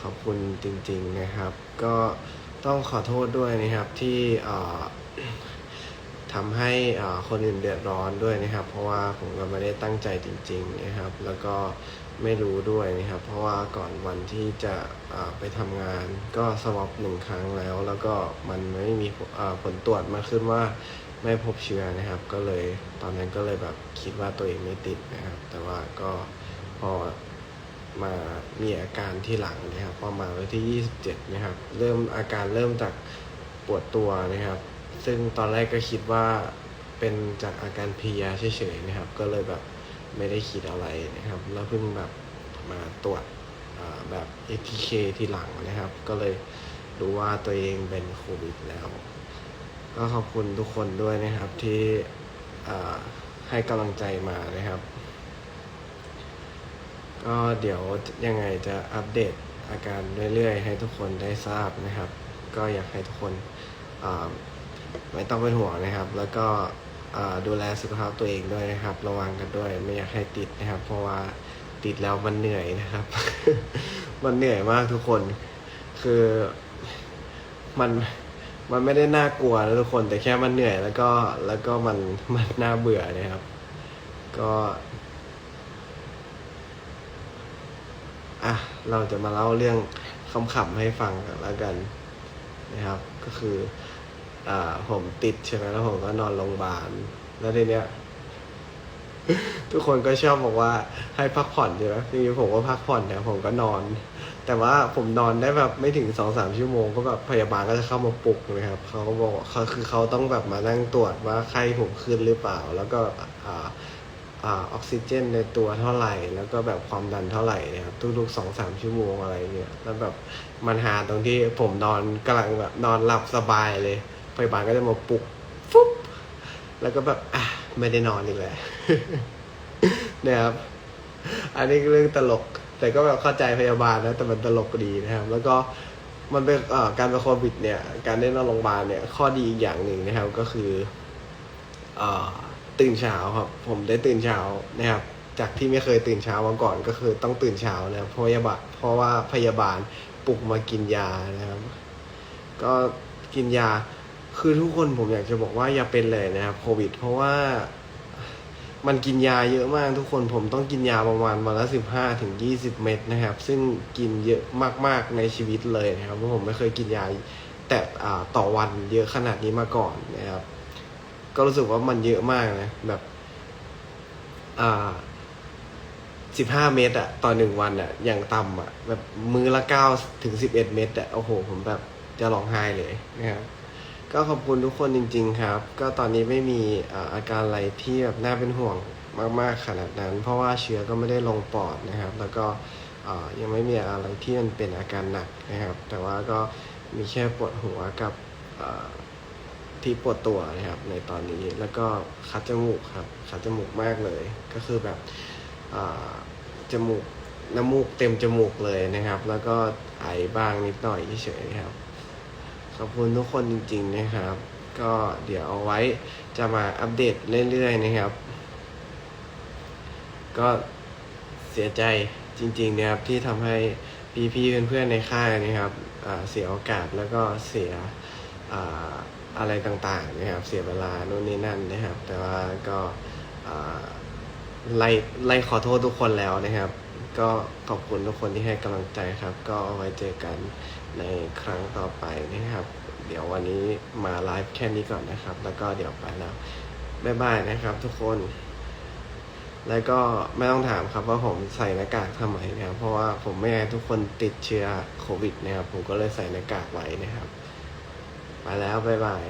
ขอบคุณจริง ๆนะครับ ก็ต้องขอโทษด้วยนะครับที่ทำให้คนอื่นเดือดร้อนด้วยนะครับ เพราะว่าผมก็ไม่ได้ตั้งใจจริง ๆนะครับ แล้วก็ไม่รู้ด้วยนะครับ เพราะว่าก่อนวันที่จะไปทำงานก็สวอปหนึ่งครั้งแล้ว แล้วก็มันไม่มีผลตรวจมาขึ้นว่าไม่พบเชื้อนะครับ ก็เลยตอนนั้นก็เลยแบบคิดว่าตัวเองไม่ติดนะครับ แต่ว่าก็พอ มามีอาการที่หลังนะครับ ประมาณวันที่ 27 นะครับ เริ่มอาการเริ่มจากปวดตัวนะครับ ซึ่งตอนแรกก็คิดว่าเป็นจากอาการเพลียเฉยๆนะครับ ก็เลยแบบไม่ได้คิดอะไรนะครับ แล้วเพิ่งแบบมาตรวจแบบ ATK ที่หลังนะครับ ก็เลยรู้ว่าตัวเองเป็นโควิดแล้ว ก็ขอบคุณทุกคนด้วยนะครับที่ให้กำลังใจมานะครับ ก็เดี๋ยวยังไงจะอัปเดตอาการเรื่อยๆ ให้ทุกคนได้ทราบนะครับ ก็อยากให้ทุกคนไม่ต้องเป็นห่วงนะครับ แล้วก็ดูแลสุขภาพตัวเองด้วยนะครับ ระวังกันด้วยไม่อยากให้ติดนะครับ เพราะว่าติดแล้วมันเหนื่อยนะครับ มันเหนื่อยมากทุกคน คือมันมันไม่ได้น่ากลัวนะทุกคน แต่แค่มันเหนื่อยแล้วก็แล้วก็มันมันน่าเบื่อนะครับ ก็ อะเราจะมาเล่าเรื่องคำๆให้ฟังกันแล้วกันนะครับ ก็คืออ่าผมติดใช่ไหมแล้วผมก็นอนโรงพยาบาลแล้วทีเนี้ยทุกคนก็ชอบบอกว่าให้พักผ่อนใช่ไหมจริงๆผมก็พักผ่อนเนี่ผมก็นอน แต่ว่าผมนอนได้แบบไม่ถึงสองสามชั่วโมงก็แบบพยาบาลก็จะเข้ามาปลุกเลยครับเขาก็บอกเขาคือเขาต้องแบบมานั่งตรวจว่าไข้ผมขึ้นหรือเปล่า แล้วก็อ่า อ่าออกซิเจนในตัวเท่าไหร่ แล้วก็แบบความดันเท่าไหร่นะครับทุกๆสองสามชั่วโมงอะไรเงี้ยแล้วแบบมันหาตรงที่ผมนอนกำลังแบบนอนหลับสบายเลยพยาบาลก็จะมาปลุกฟุ๊บแล้วก็แบบอะไม่ได้นอนอีกแล้วนี่ยครับ อันนี้เรื่องตลก แต่ก็แบบเข้าใจพยาบาลนะแต่มันตลกดีนะครับ แล้วก็มันเป็นอ่อการเป็นโควิดเนี่ย การได้นอนโรงพยาบาลเนี่ยข้อดีอีกอย่างหนึ่งนะครับก็คืออ่อ ตื่นเช้าครับ ผมได้ตื่นเช้านะครับ จากที่ไม่เคยตื่นเช้ามาก่อนก็คือต้องตื่นเช้านะครับเพราะยาบาเพราะว่าพยาบาลปลุกมากินยานะครับ ก็กินยาคือทุกคนผมอยากจะบอกว่าอย่าเป็นเลยนะครับโควิด เพราะว่ามันกินยาเยอะมากทุกคนผมต้องกินยาประมาณวันละสิบห้าถึงยี่สิบเม็ดนะครับ ซึ่งกินเยอะมากๆในชีวิตเลยนะครับเพราะผมไม่เคยกินยาแต่อ่าต่อวันเยอะขนาดนี้มาก่อนนะครับ ก็รู้สึกว่ามันเยอะมากนะแบบ อ่าสิบห้าเมตรอะต่อหนึ่งวันอะอย่างต่ำอะแบบมือละเก้าถึงสิบเอ็ดเมตรอะโอ้โห ผมแบบจะร้องไห้เลยนะครับ ก็ขอบคุณทุกคนจริง ๆ ครับ ก็ตอนนี้ไม่มีอาอาการอะไรที่แบบน่าเป็นห่วงมาก ๆ ขนาดนั้น เพราะว่าเชื้อก็ไม่ได้ลงปอดนะครับ แล้วก็ยังไม่มีอะไรที่มันเป็นอาการหนักนะครับ แต่ว่าก็มีแค่ปวดหัวกับ ที่ปวดตัวนะครับ ในตอนนี้แล้วก็คัดจมูกครับคัดจมูกมากเลย ก็คือแบบจมูกน้ำมูกเต็มจมูกเลยนะครับ แล้วก็ไอบ้างนิดหน่อยเฉยๆครับ ขอบคุณทุกคนจริง ๆนะครับ ก็เดี๋ยวเอาไว้จะมาอัปเดตเรื่อยๆนะครับ ก็เสียใจจริงๆนะครับที่ทำให้พี่ๆเพื่อนๆในค่ายนะครับเสียโอกาสแล้วก็เสีย อะไรต่างๆนะครับเสียเวลาโน่นนี่นั่นนะครับ แต่ว่าก็ไล่ไล่ขอโทษทุกคนแล้วนะครับ ก็ขอบคุณทุกคนที่ให้กำลังใจครับ ก็เอาไว้เจอกันในครั้งต่อไปนะครับ เดี๋ยววันนี้มาไลฟ์แค่นี้ก่อนนะครับ แล้วก็เดี๋ยวไปแล้วบ๊ายบายนะครับ ทุกคน แล้วก็ไม่ต้องถามครับว่าผมใส่หน้ากากทำไมนะครับ เพราะว่าผมไม่อยากให้ทุกคนติดเชื้อโควิดนะครับ ผมก็เลยใส่หน้ากากไว้นะครับ ไปแล้ว บ๊ายบาย